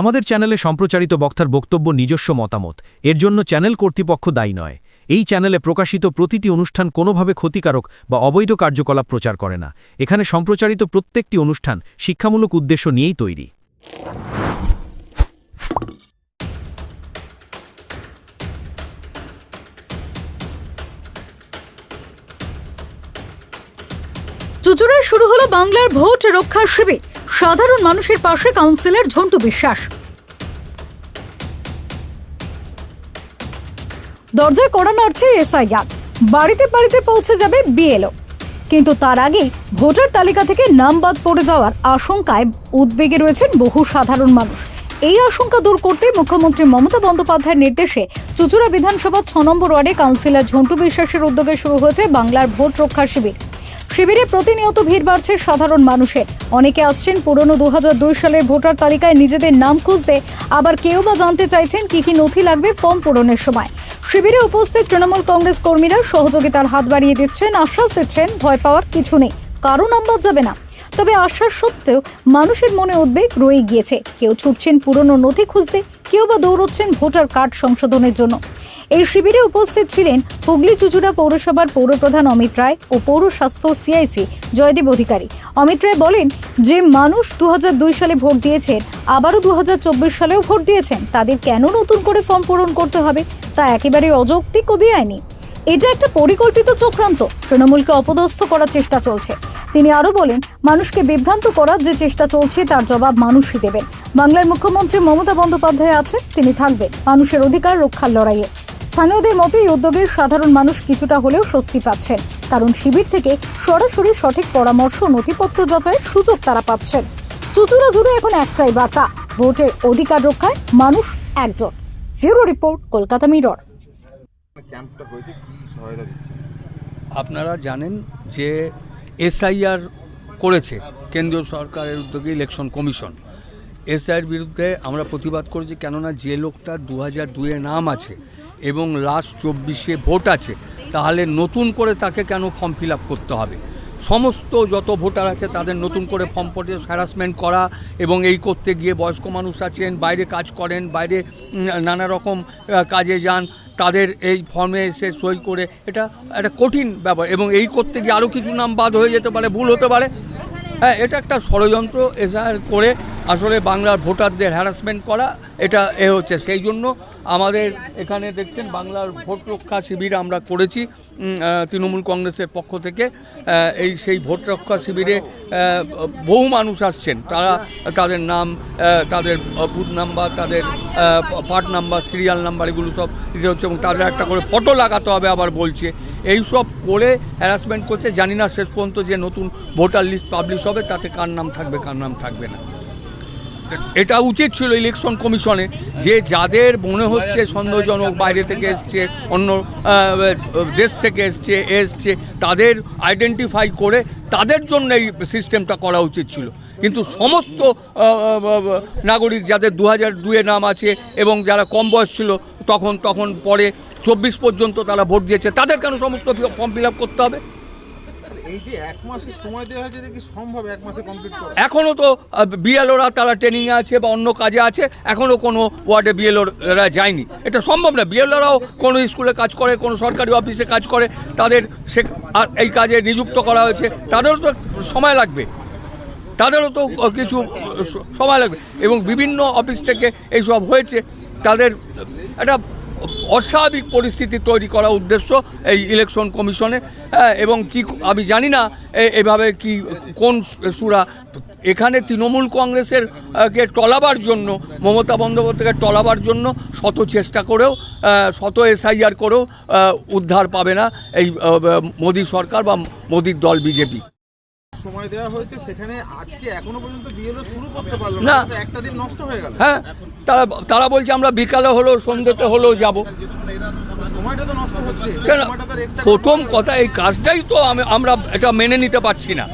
আমাদের চ্যানেলে সম্প্রচারিত বক্তার বক্তব্য নিজস্ব মতামত। এর জন্য চ্যানেল কর্তৃপক্ষ দায়ী নয়। এই চ্যানেলে প্রকাশিত প্রতিটি অনুষ্ঠান কোনোভাবে ক্ষতিকারক বা অবৈধ কার্যকলাপ প্রচার করে না। এখানে সম্প্রচারিত প্রত্যেকটি অনুষ্ঠান শিক্ষামূলক উদ্দেশ্য নিয়েই তৈরি। চুচুড়ায় শুরু হলো বাংলার ভোট রক্ষা শিবির। সাধারণ মানুষের পাশে কাউন্সিলর ঝন্টু বিশ্বাস। দরজায় কড়া নাড়ছে এসআইআর। বাড়িতে বাড়িতে পৌঁছে যাবে বিএলও। কিন্তু তার আগেই ভোটার তালিকা থেকে নাম বাদ পড়ে যাওয়ার আশঙ্কায় উদ্বেগে রয়েছেন বহু সাধারণ মানুষ। এই আশঙ্কা দূর করতে মুখ্যমন্ত্রী মমতা বন্দ্যোপাধ্যায়ের নির্দেশে চুচুড়া বিধানসভা ছ নম্বর ওয়ার্ডে কাউন্সিলর ঝন্টু বিশ্বাসের উদ্যোগে শুরু হয়েছে বাংলার ভোট রক্ষা শিবির। শিবিরে প্রতিনিয়ত ভিড় বাড়ছে সাধারণ মানুষের। অনেকে আসছেন পুরনো দুহাজার দুই সালের ভোটার তালিকায় নিজেদের নাম খুঁজতে। আবার কেউ বা জানতে চাইছেন কি কি নথি লাগবে ফর্ম পূরণের সময়। শিবিরে উপস্থিত তৃণমূল কংগ্রেস কর্মীরা সহযোগিতার হাত বাড়িয়ে দিচ্ছেন, আশ্বাস দিচ্ছেন, ভয় পাওয়ার কিছু নেই। কারও নাম্বার যাবে না। তবে আশ্বাস সত্ত্বেও মানুষের মনে উদ্বেগ রয়ে গিয়েছে। কেউ ছুটছেন পুরনো নথি খুঁজতে কেউ বা দৌড়চ্ছেন ভোটার কার্ড সংশোধনের জন্য। এই শিবিরে উপস্থিত ছিলেন হুগলি চুচুড়া পৌরসভার পৌরপ্রধান অমিত রায় ও পৌর স্বাস্থ্য সিআইসি জয়দেব অধিকারী। অমিত রায় বলেন, যে মানুষ দু হাজার দুই সালে ভোট দিয়েছেন, আবারও দু হাজার চব্বিশ সালেও ভোট দিয়েছেন, তাদের কেন নতুন করে ফর্ম পূরণ করতে হবে? তা একেবারে অযৌক্তিক ও বেআইনি। এটা একটা পরিকল্পিত চক্রান্ত। তৃণমূলকে অপদস্থ করার চেষ্টা চলছে। তিনি আরও বলেন মানুষকে বিভ্রান্ত করার যে চেষ্টা চলছে তার জবাব মানুষই দেবেন। বাংলার মুখ্যমন্ত্রী মমতা বন্দ্যোপাধ্যায় আছে তিনি থাকবেন মানুষের অধিকার রক্ষার লড়াইয়ে। স্থানীয়দের মতো এই উদ্যোগের সাধারণ মানুষ কিছুটা হলেও স্বস্তি পাচ্ছেন কারণ শিবির থেকে সরাসরি সঠিক পরামর্শ নথিপত্র যাচাইয়ের সুযোগ তারা পাচ্ছেন। চুচুড়া জুড়ে এখন একটাই বার্তা ভোটের অধিকার রক্ষায় মানুষ একজন। Bureau report Kolkata mirror. ক্যাম্পটা হয়েছে কি সহায়তা দিচ্ছে আপনারা জানেন যে এসআইআর করেছে কেন্দ্রীয় সরকারের উদ্যোগে ইলেকশন কমিশন। এসআইয়ের বিরুদ্ধে আমরা প্রতিবাদ করেছি কেননা যে লোকটা দু হাজার দুয়ে নাম আছে এবং লাস্ট চব্বিশে ভোট আছে, তাহলে নতুন করে তাকে কেন ফর্ম ফিল করতে হবে? সমস্ত যত ভোটার আছে তাদের নতুন করে ফর্ম পড়ে হ্যারাসমেন্ট করা এবং এই করতে গিয়ে বয়স্ক মানুষ আছেন, বাইরে কাজ করেন, বাইরে নানা রকম কাজে যান তাদের এই ফর্মে এসে সই করে, এটা একটা কঠিন ব্যাপার। এবং এই করতে গিয়ে আরও কিছু নাম বাদ হয়ে যেতে পারে, ভুল হতে পারে। হ্যাঁ এটা একটা ষড়যন্ত্র এসআর করে আসলে বাংলার ভোটারদের হ্যারাসমেন্ট করা, এটা এ হচ্ছে। সেই জন্য আমাদের এখানে দেখছেন বাংলার ভোট রক্ষা শিবির আমরা করেছি তৃণমূল কংগ্রেসের পক্ষ থেকে। এই সেই ভোট রক্ষা শিবিরে বহু মানুষ আসছেন। তারা তাদের নাম তাদের বুথ নাম্বার, তাদের পার্ট নাম্বার সিরিয়াল নাম্বার, এগুলো সব দিতে হচ্ছে এবং তাদের একটা করে ফটো লাগাতে হবে আবার বলছে। এই সব করে হ্যারাসমেন্ট করছে। জানি না শেষ পর্যন্ত যে নতুন ভোটার লিস্ট পাবলিশ হবে, তাতে কার নাম থাকবে, কার নাম থাকবে না। এটা উচিত ছিল ইলেকশন কমিশনে যে যাদের মনে হচ্ছে সন্দেহজনক বাইরে থেকে এসছে, অন্য দেশ থেকে এসছে এসছে, তাদের আইডেন্টিফাই করে তাদের জন্য এই সিস্টেমটা করা উচিত ছিল। কিন্তু সমস্ত নাগরিক যাদের দু হাজার দুয়ে নাম আছে এবং যারা কম বয়স ছিল, তখন তখন পরে চব্বিশ পর্যন্ত তারা ভোট দিয়েছে, তাদের কেন সমস্ত ফর্ম ফিল করতে হবে? এই যে এক এখনও তো বিএলওরা তারা ট্রেনিংয়ে আছে বা অন্য কাজে আছে, এখনও কোনো ওয়ার্ডে বিএলওরা যায়নি। এটা সম্ভব না বিএলওরাও কোনো স্কুলে কাজ করে, কোনো সরকারি অফিসে কাজ করে, তাদের সে এই কাজে নিযুক্ত করা হয়েছে, তাদেরও তো সময় লাগবে। তাদেরও তো কিছু সময় লাগবে। এবং বিভিন্ন অফিস থেকে এইসব হয়েছে, তাদের, একটা অস্বাভাবিক পরিস্থিতি তৈরি করা উদ্দেশ্য এই ইলেকশন কমিশনে হ্যাঁ, এবং কি আমি জানি না এভাবে কি কোন সুরা। এখানে তৃণমূল কংগ্রেসের কে টলাবার জন্য মমতা বন্দ্যোপাধ্যায়কে টলাবার জন্য শত চেষ্টা করেও শত এসআইআর করেও উদ্ধার পাবে না এই মোদী সরকার বা মোদীর দল বিজেপি। সময় দেওয়া হয়েছে সেখানে আজকে এখনও পর্যন্ত বিএলও শুরু করতে পারল না। একটা দিন নষ্ট হয়ে গেল। হ্যাঁ তারা তারা বলছে আমরা বিকালে হলো সন্ধ্যেতে হলেও যাব। প্রথম কথা এই কাজটাই তো আমরা এটা মেনে নিতে পারছি না।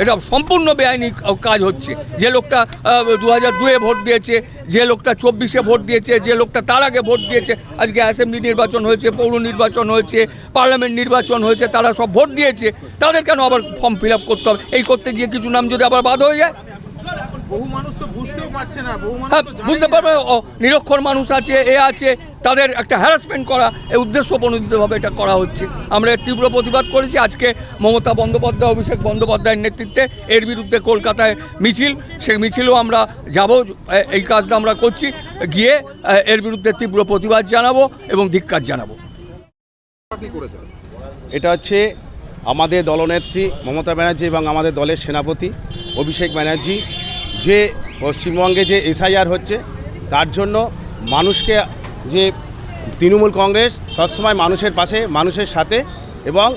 এটা সম্পূর্ণ বেআইনি কাজ হচ্ছে। যে লোকটা দু হাজার দুয়ে ভোট দিয়েছে, যে লোকটা চব্বিশে ভোট দিয়েছে, যে লোকটা তার আগে ভোট দিয়েছে, আজকে অ্যাসেম্বলি নির্বাচন হয়েছে, পৌর নির্বাচন হয়েছে, পার্লামেন্ট নির্বাচন হয়েছে, তারা সব ভোট দিয়েছে, তাদের কেন আবার ফর্ম ফিল করতে হবে? এই করতে গিয়ে কিছু নাম যদি আবার বাদ হয়ে যায়? বহু মানুষ তো বুঝতেও পারছে না বহু মানুষ হ্যাঁ বুঝতে পারবে ও নিরক্ষর মানুষ আছে এ আছে তাদের একটা হ্যারাসমেন্ট করা এই উদ্দেশ্য প্রণোদিতভাবে এটা করা হচ্ছে। আমরা এর তীব্র প্রতিবাদ করেছি আজকে মমতা বন্দ্যোপাধ্যায় অভিষেক বন্দ্যোপাধ্যায়ের নেতৃত্বে এর বিরুদ্ধে কলকাতায় মিছিল সেই মিছিলও আমরা যাব এই কাজটা আমরা করছি গিয়ে এর বিরুদ্ধে তীব্র প্রতিবাদ জানাব এবং ধিক্কার জানাব। এটা হচ্ছে আমাদের দলনেত্রী মমতা ব্যানার্জি এবং আমাদের দলের সেনাপতি অভিষেক ব্যানার্জি। যে পশ্চিমবঙ্গে যে এসআইআর হচ্ছে, তার জন্য মানুষকে যে তৃণমূল কংগ্রেস সবসময় মানুষের পাশে, মানুষের সাথে এবং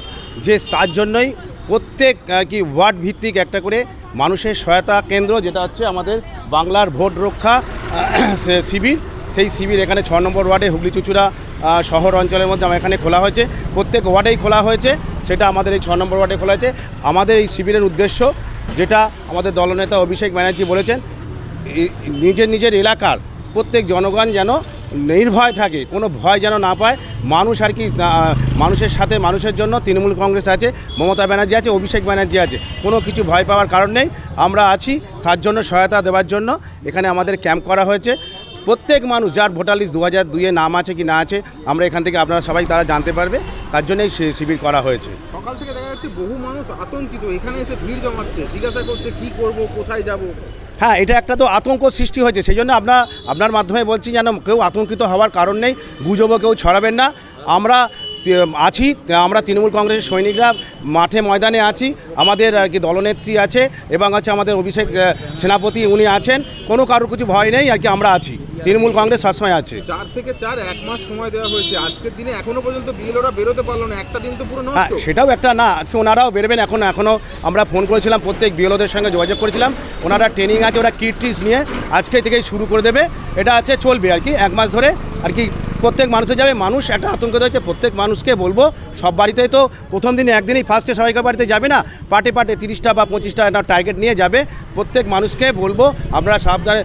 যে তার জন্যই প্রত্যেক আর কি ওয়ার্ড ভিত্তিক একটা করে মানুষের সহায়তা কেন্দ্র, যেটা হচ্ছে আমাদের বাংলার ভোট রক্ষা শিবির। সেই শিবির এখানে ছ নম্বর ওয়ার্ডে হুগলি চুচুড়া শহর অঞ্চলের মধ্যে আমার এখানে খোলা হয়েছে। প্রত্যেক ওয়ার্ডেই খোলা হয়েছে, সেটা আমাদের এই ছ নম্বর ওয়ার্ডে খোলা হয়েছে। আমাদের এই শিবিরের উদ্দেশ্য যেটা আমাদের দলনেতা অভিষেক ব্যানার্জি বলেছেন নিজের নিজের এলাকার প্রত্যেক জনগণ যেন নির্ভয় থাকে, কোনো ভয় যেন না পায়। মানুষ আর কি মানুষের সাথে মানুষের জন্য তৃণমূল কংগ্রেস আছে, মমতা ব্যানার্জি আছে, অভিষেক ব্যানার্জি আছে। কোনো কিছু ভয় পাওয়ার কারণ নেই। আমরা আছি তার জন্য সহায়তা দেওয়ার জন্য। এখানে আমাদের ক্যাম্প করা হয়েছে। প্রত্যেক মানুষ যার ভোটার লিস্ট দু হাজার দুইয়ে নাম আছে কি না আছে, আমরা এখান থেকে আপনারা সবাই তারা জানতে পারবে। তার জন্যই শিবির করা হয়েছে। সকাল থেকে যাচ্ছে বহু মানুষ আতঙ্কিত, এখানে এসে ভিড় জমাচ্ছে, জিজ্ঞাসা করছে কি করব, কোথায় যাব? হ্যাঁ এটা একটা তো আতঙ্ক সৃষ্টি হয়েছে, সেই জন্য আপনার আপনার মাধ্যমে বলছি যেন কেউ আতঙ্কিত হওয়ার কারণ নেই, গুজবও কেউ ছড়াবেন না। আমরা আছি, আমরা তৃণমূল কংগ্রেসের সৈনিকরা মাঠে ময়দানে আছি, আমাদের আর কি দলনেত্রী আছে, এবং আছে আমাদের অভিষেক সেনাপতি, উনি আছেন, কোনো কারোর কিছু ভয় নেই, আর কি আমরা আছি। তৃণমূল কংগ্রেস সবসময় আছে। চার থেকে চার এক মাস সময় দেওয়া হয়েছে। আজকের দিনে এখনও পর্যন্ত বিএলওরা বেরোতে পারল না। একটা দিন তো পুরো হ্যাঁ নষ্ট সেটাও একটা না আজকে ওনারাও বেরোবেন এখন এখনও আমরা ফোন করেছিলাম প্রত্যেক বিএলওদের সঙ্গে যোগাযোগ করেছিলাম। ওনারা ট্রেনিং আছে ওরা কিট নিয়ে আজকে থেকেই শুরু করে দেবে। এটা আছে চলবে আর কি এক মাস ধরে আর কি প্রত্যেক মানুষের যাবে, মানুষ একটা আতঙ্কিত হচ্ছে প্রত্যেক মানুষকে বলব, সব বাড়িতেই তো প্রথম দিনে একদিনই ফার্স্টে সবাইকে বাড়িতে যাবে না, পার্টে পার্টে তিরিশটা বা পঁচিশটা একটা টার্গেট নিয়ে যাবে, প্রত্যেক মানুষকে বলব আপনারা সাবধানে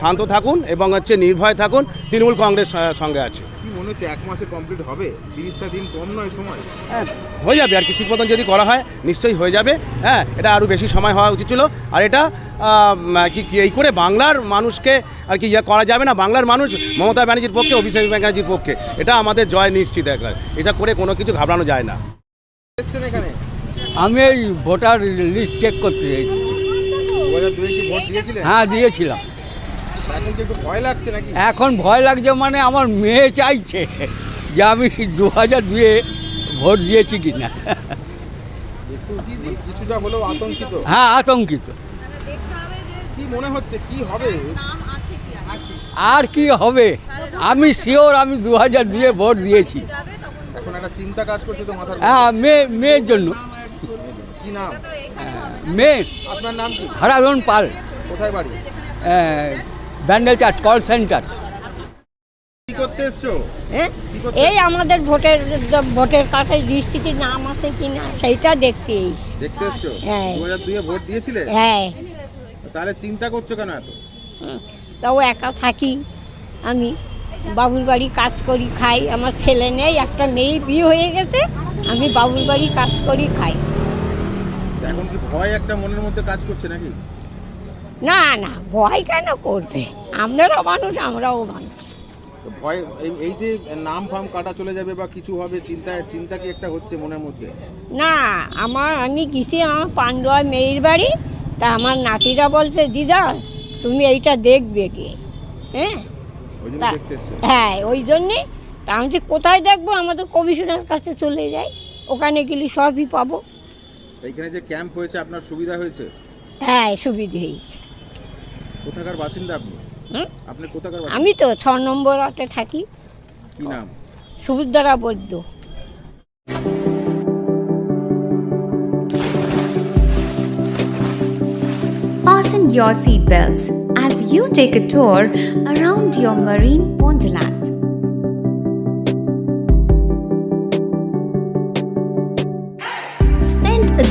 শান্ত থাকুন এবং হচ্ছে নির্ভয় থাকুন, তৃণমূল কংগ্রেস সঙ্গে আছে। মনে হচ্ছে এক মাসে কমপ্লিট হবে? তিরিশটা দিন কম নয় সময়। হ্যাঁ হয়ে যাবে আর কি। ঠিক মতন যদি করা হয় নিশ্চয়ই হয়ে যাবে। হ্যাঁ এটা আরও বেশি সময় হওয়া উচিত ছিল। আর এটা কি কি এই করে বাংলার মানুষকে আর কি ইয়ে করা যাবে না? বাংলার মানুষ মমতা ব্যানার্জির পক্ষে অভিষেক ব্যানার্জির পক্ষে। এটা আমাদের জয় নিশ্চিত একবার। এটা করে কোনো কিছু ঘাবড়ানো যায় না। এসছেন এখানে? আমি এই ভোটার লিস্ট চেক করতে এসেছি। দিয়েছিলেন? হ্যাঁ দিয়েছিলাম। এখন কি একটু ভয় লাগছে নাকি? এখন ভয় লাগছে মানে আমার মেয়ে চাইছে যে আমি দু হাজার দুয়ে ভোট দিয়েছি কি না কিছুটা হলেও আতঙ্কিত। হ্যাঁ আতঙ্কিত। কি মনে হচ্ছে কি হবে? আর কি হবে? আমি শিওর আমি দু হাজার দুয়ে ভোট দিয়েছি। এখন একটা চিন্তা কাজ করছে তো মাথার হ্যাঁ মেয়ে মেয়ের জন্য। কি নাম? মেয়ে। আপনার নাম কি? হারাধন পাল। কোথায় বাড়ি? ব্যান্ডেল চার্চ কল সেন্টার কি হ্যাঁ? এই আমাদের ভোটের ভোটের কাছে দৃষ্টিতে নাম আছে কি না সেইটা দেখতে দেখতে এসছো? হ্যাঁ। ভোট দিয়েছিলে? হ্যাঁ। তাহলে চিন্তা করছ কেন এত? তাও একা থাকি আমি। বাবুর বাড়ি কাজ করি খাই। আমার ছেলে নেই একটা মেয়ে বিয়ে হয়ে গেছে আমি বাবুর বাড়ি কাজ করি খাই। এখন কি ভয় একটা মনের মধ্যে কাজ করছে নাকি? না না ভয় কেন করবে? আপনারাও মানুষ আমরাও মানুষ। ভয় এই- যে নাম ফাম কাটা চলে যাবে বা কিছু হবে চিন্তা চিন্তা কি একটা হচ্ছে মনের মধ্যে? না আমার আমি গেছি আমার পান্ডুয়া মেয়ের বাড়ি তা আমার নাতিরা বলছে দিদা তুমি এইটা দেখবে কে? হ্যাঁ? হ্যাঁ ওই জন্যে। তা আমি কোথায় দেখব? আমাদের কমিশনের কাছে চলে যাই। ওখানে গেলে সবই পাবো। এইখানে যে ক্যাম্প হয়েছে আপনার সুবিধা হয়েছে? হ্যাঁ সুবিধে হয়েছে। কোথাকার বাসিন্দা আপনি আপনি কোথাকার আমি তো ছ নম্বর আটে থাকি কি নাম সুবিধারা বৈদ্য Fasten your seatbelts as you take a tour around your marine wonderland.